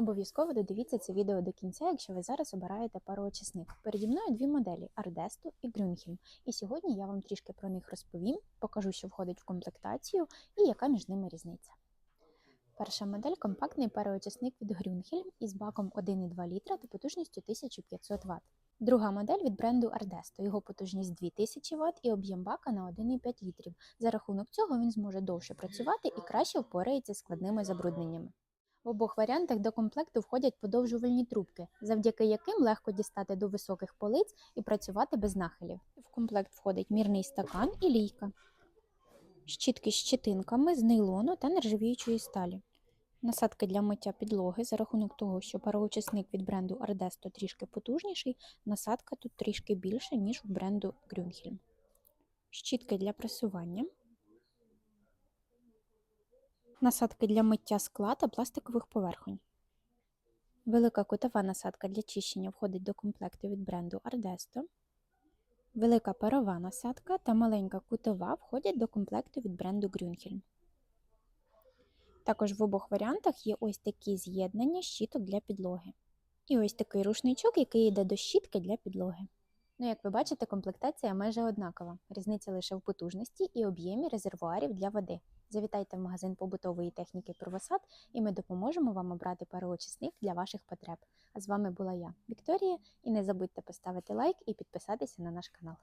Обов'язково додивіться це відео до кінця, якщо ви зараз обираєте пароочисник. Переді мною дві моделі Ардесто і Грюнхельм. І сьогодні я вам трішки про них розповім, покажу, що входить в комплектацію і яка між ними різниця. Перша модель компактний пароочисник від Грюнхельм із баком 1,2 літра та потужністю 1500 Вт. Друга модель від бренду Ardesто. Його потужність 2000 Вт і об'єм бака на 1,5 літрів. За рахунок цього він зможе довше працювати і краще впорається з складними забрудненнями. В обох варіантах до комплекту входять подовжувальні трубки, завдяки яким легко дістати до високих полиць і працювати без нахилів. В комплект входить мірний стакан і лійка, щітки з щетинками з нейлону та нержавіючої сталі. Насадки для миття підлоги за рахунок того, що пароочисник від бренду Ardesто трішки потужніший, насадка тут трішки більша, ніж у бренду Grünhelm. Щітки для пресування. Насадки для миття скла та пластикових поверхонь. Велика кутова насадка для чищення входить до комплекту від бренду Ardesто. Велика парова насадка та маленька кутова входять до комплекту від бренду Grünhelm. Також в обох варіантах є ось такі з'єднання щіток для підлоги. І ось такий рушничок, який йде до щітки для підлоги. Ну, як ви бачите, комплектація майже однакова. Різниця лише в потужності і об'ємі резервуарів для води. Завітайте в магазин побутової техніки Провосад, і ми допоможемо вам обрати пароочисник для ваших потреб. А з вами була я, Вікторія, і не забудьте поставити лайк і підписатися на наш канал.